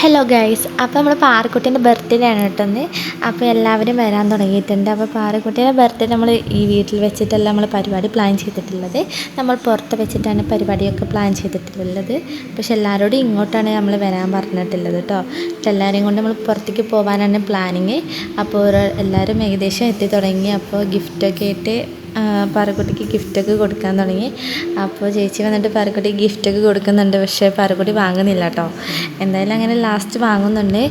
Hello guys അപ്പോൾ നമ്മൾ പാറക്കുട്ടീന്റെ birthday ആണ് കേട്ടോ ഇന്ന്. അപ്പോൾ എല്ലാവരും വരാൻ തുടങ്ങിയിട്ടുണ്ട്. അപ്പോൾ പാറക്കുട്ടീന്റെ ബർത്ത്ഡേ നമ്മൾ ഈ വീട്ടിൽ വെച്ചിട്ടല്ല നമ്മൾ പരിപാടി പ്ലാൻ ചെയ്തിട്ടുള്ളത്. നമ്മൾ പുറത്ത് വെച്ചിട്ടാണ് പരിപാടിയൊക്കെ പ്ലാൻ ചെയ്തിട്ടുള്ളത്. പക്ഷെ എല്ലാവരോടും ഇങ്ങോട്ടാണ് നമ്മൾ വരാൻ പറഞ്ഞിട്ടുള്ളത് കേട്ടോ. എല്ലാവരെയും കൊണ്ട് നമ്മൾ പുറത്തേക്ക് പോകാനാണ് പ്ലാനിങ് അപ്പോൾ എല്ലാവരും ഏകദേശം എത്തി തുടങ്ങി. അപ്പോൾ ഗിഫ്റ്റൊക്കെ ആയിട്ട് പാറക്കുട്ടിക്ക് ഗിഫ്റ്റൊക്കെ കൊടുക്കാൻ തുടങ്ങി. അപ്പോൾ ചേച്ചി വന്നിട്ട് പാറക്കുട്ടി ഗിഫ്റ്റൊക്കെ കൊടുക്കുന്നുണ്ട്. പക്ഷേ പാറക്കുട്ടി വാങ്ങുന്നില്ല കേട്ടോ. എന്തായാലും അങ്ങനെ ലാസ്റ്റ് വാങ്ങുന്നുണ്ട്.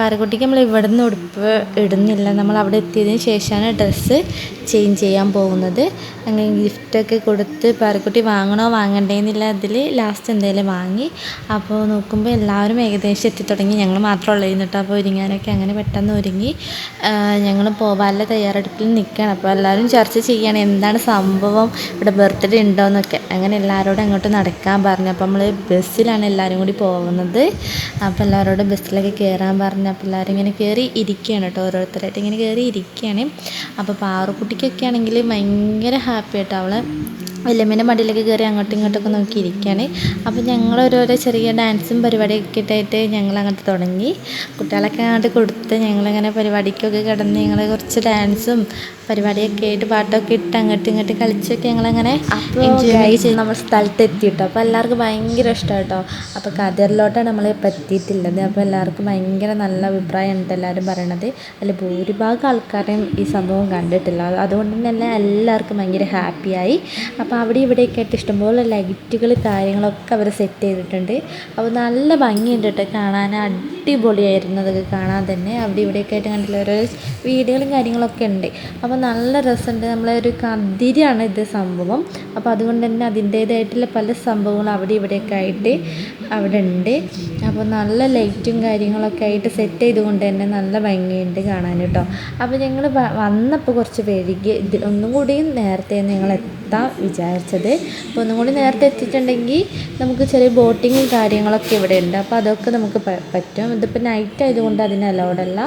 പാറക്കുട്ടിക്ക് നമ്മൾ ഇവിടെ നിന്ന് ഉടുപ്പ് ഇടുന്നില്ല. നമ്മൾ അവിടെ എത്തിയതിന് ശേഷമാണ് ഡ്രസ്സ് ചേഞ്ച് ചെയ്യാൻ പോകുന്നത്. അങ്ങനെ ഗിഫ്റ്റൊക്കെ കൊടുത്ത് പാറക്കുട്ടി വാങ്ങണോ വാങ്ങണ്ടേന്നില്ല അതിൽ ലാസ്റ്റ് എന്തായാലും വാങ്ങി. അപ്പോൾ നോക്കുമ്പോൾ എല്ലാവരും ഏകദേശം എത്തിത്തുടങ്ങി. ഞങ്ങൾ മാത്രമേ കേട്ടോ അപ്പോൾ ഒരുങ്ങാനൊക്കെ അങ്ങനെ പെട്ടെന്ന് ഒരുങ്ങി. ഞങ്ങൾ പോകാനുള്ള തയ്യാറെടുപ്പിൽ നിൽക്കുകയാണ് അപ്പോൾ എല്ലാവരും ചർച്ച ചെയ്യണം എന്താണ് സംഭവം? ഇവിടെ ബർത്ത്ഡേ ഉണ്ടോ എന്നൊക്കെ. അങ്ങനെ എല്ലാവരോടും അങ്ങോട്ട് നടക്കാൻ പറഞ്ഞു. അപ്പോൾ നമ്മൾ ബസ്സിലാണ് എല്ലാവരും കൂടി പോകുന്നത്. അപ്പോൾ എല്ലാവരോടും ബസ്സിലൊക്കെ കയറാൻ പറഞ്ഞു. അപ്പോൾ എല്ലാവരും ഇങ്ങനെ കയറി ഇരിക്കുകയാണ് കേട്ടോ. ഓരോരുത്തരായിട്ട് ഇങ്ങനെ കയറി ഇരിക്കുകയാണ്. അപ്പോൾ പാറുക്കുട്ടിക്കൊക്കെ ആണെങ്കിൽ ഭയങ്കര ഹാപ്പി ആയിട്ട് അവളെ. വല്യമ്മേന്റെ മടിയിലേക്ക് കയറി അങ്ങോട്ടും ഇങ്ങോട്ടൊക്കെ നോക്കിയിരിക്കുകയാണ്. അപ്പോൾ ഞങ്ങൾ ഓരോരോ ചെറിയ ഡാൻസും പരിപാടിയൊക്കെ ഇട്ടായിട്ട് ഞങ്ങൾ അങ്ങോട്ട് തുടങ്ങി. കുട്ടികളൊക്കെ അങ്ങോട്ട് കൊടുത്ത് ഞങ്ങളിങ്ങനെ പരിപാടിക്കൊക്കെ കിടന്ന് ഞങ്ങൾ കുറച്ച് ഡാൻസും പരിപാടിയൊക്കെ ആയിട്ട് പാട്ടൊക്കെ ഇട്ട് അങ്ങോട്ടും ഇങ്ങോട്ടും കളിച്ചൊക്കെ ഞങ്ങളങ്ങനെ എൻജോയ് ചെയ്ത്. നമ്മൾ സ്ഥലത്ത് എത്തിയിട്ടോ അപ്പോൾ എല്ലാവർക്കും ഭയങ്കര ഇഷ്ടമാണ് കേട്ടോ അപ്പോൾ കതിറിലോട്ടാണ് നമ്മൾ ഇപ്പോൾ എത്തിയിട്ടുള്ളത്. അപ്പോൾ എല്ലാവർക്കും ഭയങ്കര നല്ല അഭിപ്രായം ഉണ്ട് എല്ലാവരും പറയണത്. അതിൽ ഭൂരിഭാഗം ആൾക്കാരെയും ഈ സംഭവം കണ്ടിട്ടില്ല. അതുകൊണ്ട് തന്നെ എല്ലാവർക്കും ഭയങ്കര ഹാപ്പിയായി. അപ്പോൾ അവിടെ ഇവിടെയൊക്കെ ആയിട്ട് ഇഷ്ടംപോലെ ലൈറ്റുകൾ കാര്യങ്ങളൊക്കെ അവർ സെറ്റ് ചെയ്തിട്ടുണ്ട്. അപ്പോൾ നല്ല ഭംഗിയുണ്ട് കേട്ടോ കാണാൻ. അടിപൊളിയായിരുന്നു. അതൊക്കെ കാണാൻ തന്നെ. അവിടെ ഇവിടെയൊക്കെ ആയിട്ട് ഓരോ വീടുകളും കാര്യങ്ങളൊക്കെ ഉണ്ട്. അപ്പോൾ നല്ല രസമുണ്ട്. നമ്മളെ ഒരു കതിരാണ് ഇത് സംഭവം. അപ്പോൾ അതുകൊണ്ട് തന്നെ അതിന്റേതായിട്ടുള്ള പല സംഭവങ്ങളും അവിടെ ഇവിടെയൊക്കെ ആയിട്ട് അവിടെ ഉണ്ട്. അപ്പോൾ നല്ല ലൈറ്റും കാര്യങ്ങളൊക്കെ ആയിട്ട് സെറ്റ് ചെയ്തുകൊണ്ട് തന്നെ നല്ല ഭംഗിയുണ്ട് കാണാൻ കേട്ടോ. അപ്പോൾ ഞങ്ങൾ വന്നപ്പോൾ കുറച്ച് വൈകി ഇത് ഒന്നും കൂടി നേരത്തെ ഞങ്ങൾ എത്താൻ വിചാരിച്ചത്. അപ്പോൾ ഒന്നും കൂടി നേരത്തെ എത്തിയിട്ടുണ്ടെങ്കിൽ നമുക്ക് ചെറിയ ബോട്ടിങ്ങും കാര്യങ്ങളൊക്കെ ഇവിടെ ഉണ്ട്. അപ്പോൾ അതൊക്കെ നമുക്ക് പറ്റും. ഇതിപ്പോൾ നൈറ്റ് ആയതുകൊണ്ട് അതിന് അലൗഡല്ല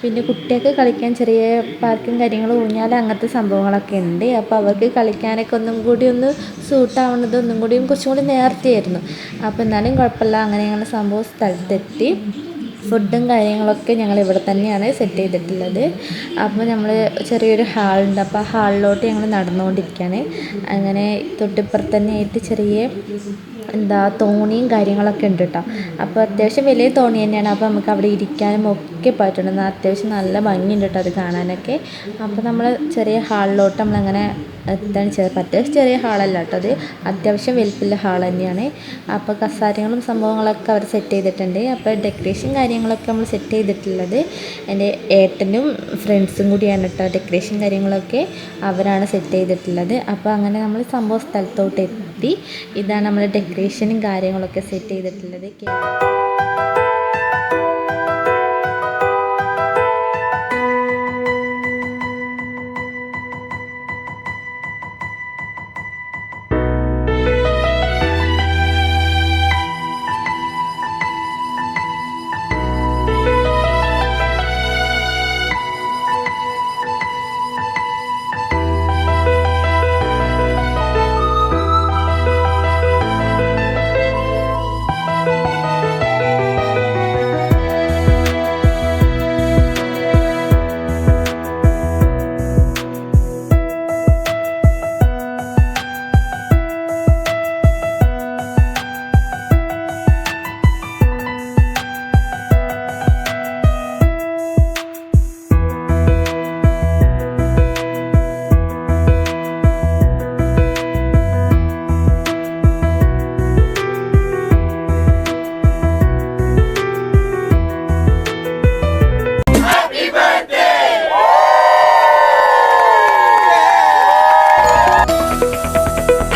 പിന്നെ കുട്ടികൾക്ക് കളിക്കാൻ ചെറിയ പാർക്കും കാര്യങ്ങളും ഊഞ്ഞാൽ അങ്ങനത്തെ സംഭവങ്ങളൊക്കെ ഉണ്ട്. അപ്പോൾ അവർക്ക് കളിക്കാനൊക്കെ ഒന്നും കൂടി ഒന്ന് സൂട്ടാവുന്നത് ഒന്നും കൂടിയും കുറച്ചും കൂടി നേരത്തെയായിരുന്നു. അപ്പോൾ എന്നാലും കുഴപ്പമില്ല. അങ്ങനെ സംഭവം സ്ഥലത്തെത്തി. ഫുഡും കാര്യങ്ങളൊക്കെ ഞങ്ങൾ ഇവിടെ തന്നെയാണ് സെറ്റ് ചെയ്തിട്ടുള്ളത്. അപ്പോൾ നമ്മൾ ചെറിയൊരു ഹാളുണ്ട് അപ്പോൾ ഹാളിലോട്ട് ഞങ്ങൾ നടന്നുകൊണ്ടിരിക്കുകയാണ് അങ്ങനെ തൊട്ടിപ്പുറത്ത് തന്നെ ആയിട്ട് ചെറിയ എന്താ തോണിയും കാര്യങ്ങളൊക്കെ ഉണ്ട് കേട്ടോ അപ്പോൾ അത്യാവശ്യം വലിയ തോണി തന്നെയാണ്. അപ്പോൾ നമുക്ക് അവിടെ ഇരിക്കാനും ഒക്കെ പറ്റണം അത്യാവശ്യം നല്ല ഭംഗിയുണ്ട് കേട്ടോ അത് കാണാനൊക്കെ. അപ്പോൾ നമ്മൾ ചെറിയ ഹാളിലോട്ട് നമ്മളങ്ങനെ എത്താണ് ചെറിയ അത്യാവശ്യം ചെറിയ ഹാളല്ല കേട്ടോ അത്. അത്യാവശ്യം വലിപ്പമുള്ള ഹാൾ തന്നെയാണ്. അപ്പോൾ കസാരങ്ങളും സംഭവങ്ങളൊക്കെ അവർ സെറ്റ് ചെയ്തിട്ടുണ്ട്. അപ്പോൾ ഡെക്കറേഷൻ കാര്യങ്ങളൊക്കെ നമ്മൾ സെറ്റ് ചെയ്തിട്ടുള്ളത് എന്റെ ഏട്ടനും ഫ്രണ്ട്സും കൂടിയാണ് കേട്ടോ. ഡെക്കറേഷൻ കാര്യങ്ങളൊക്കെ അവരാണ് സെറ്റ് ചെയ്തിട്ടുള്ളത്. അപ്പോൾ അങ്ങനെ നമ്മൾ സംഭവ സ്ഥലത്തോട്ട് എത്തി. ഇതാണ് നമ്മൾ ഡെക്കറേഷനും കാര്യങ്ങളൊക്കെ സെറ്റ് ചെയ്തിട്ടുള്ളത്.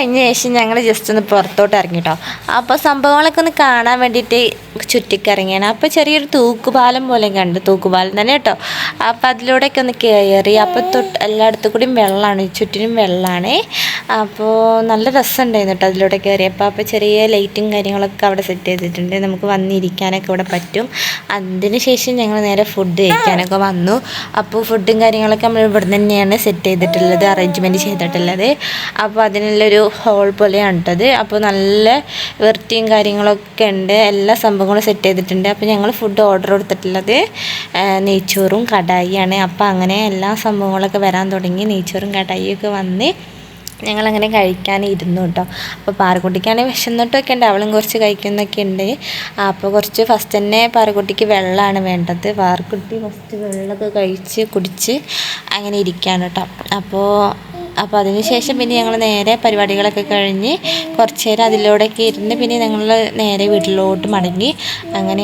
കഴിഞ്ഞ ശേഷം ഞങ്ങൾ ജസ്റ്റ് ഒന്ന് പുറത്തോട്ട് ഇറങ്ങി കേട്ടോ അപ്പോൾ സംഭവങ്ങളൊക്കെ ഒന്ന് കാണാൻ വേണ്ടിയിട്ട് ചുറ്റിക്കറങ്ങിയാണ്. അപ്പോൾ ചെറിയൊരു തൂക്കുപാലം പോലെ കണ്ടു തൂക്കുപാലം തന്നെ കേട്ടോ. അപ്പോൾ അതിലൂടെയൊക്കെ ഒന്ന് കയറി അപ്പോൾ തൊട്ട് എല്ലായിടത്തും കൂടിയും വെള്ളമാണ് ചുറ്റിനും വെള്ളമാണ് അപ്പോൾ നല്ല രസമുണ്ടായിരുന്നു കേട്ടോ അതിലൂടെ കയറിയപ്പോൾ അപ്പോൾ ചെറിയ ലൈറ്റും കാര്യങ്ങളൊക്കെ അവിടെ സെറ്റ് ചെയ്തിട്ടുണ്ട്. നമുക്ക് വന്നിരിക്കാനൊക്കെ ഇവിടെ പറ്റും. അതിന് ശേഷം ഞങ്ങൾ നേരെ ഫുഡ് കഴിക്കാനൊക്കെ വന്നു. അപ്പോൾ ഫുഡും കാര്യങ്ങളൊക്കെ നമ്മൾ ഇവിടെ തന്നെയാണ് സെറ്റ് ചെയ്തിട്ടുള്ളത് അറേഞ്ച്മെന്റ് ചെയ്തിട്ടുള്ളത്. അപ്പോൾ അതിനുള്ളൊരു ഹോൾ പോലെയാണ് കേട്ടത് അപ്പോൾ നല്ല വൃത്തിയും കാര്യങ്ങളൊക്കെ ഉണ്ട്. എല്ലാ സംഭവങ്ങളും സെറ്റ് ചെയ്തിട്ടുണ്ട്. അപ്പോൾ ഞങ്ങൾ ഫുഡ് ഓർഡർ കൊടുത്തിട്ടുള്ളത് നെയ്ച്ചോറും കടായിയാണ്. അപ്പോൾ അങ്ങനെ എല്ലാ സംഭവങ്ങളൊക്കെ വരാൻ തുടങ്ങി. നെയ്ച്ചോറും കടായിയൊക്കെ വന്ന് ഞങ്ങളങ്ങനെ കഴിക്കാൻ ഇരുന്നു കേട്ടോ അപ്പോൾ പാറക്കുട്ടിക്കാണെങ്കിൽ വിശന്നിട്ടൊക്കെ ഉണ്ട്. അവളും കുറച്ച് കഴിക്കുന്നൊക്കെ ഉണ്ട്. അപ്പോൾ കുറച്ച് ഫസ്റ്റ് തന്നെ പാറക്കുട്ടിക്ക് വെള്ളമാണ് വേണ്ടത്. പാറക്കുട്ടി ഫസ്റ്റ് വെള്ളമൊക്കെ കഴിച്ച് കുടിച്ച് അങ്ങനെ ഇരിക്കുകയാണ് കേട്ടോ അപ്പോൾ അപ്പോൾ അതിനുശേഷം പിന്നെ ഞങ്ങൾ നേരെ പരിപാടികളൊക്കെ കഴിഞ്ഞ് കുറച്ച് നേരം അതിലൂടെയൊക്കെ ഇരുന്ന് പിന്നെ ഞങ്ങൾ നേരെ വീട്ടിലോട്ട് മടങ്ങി. അങ്ങനെ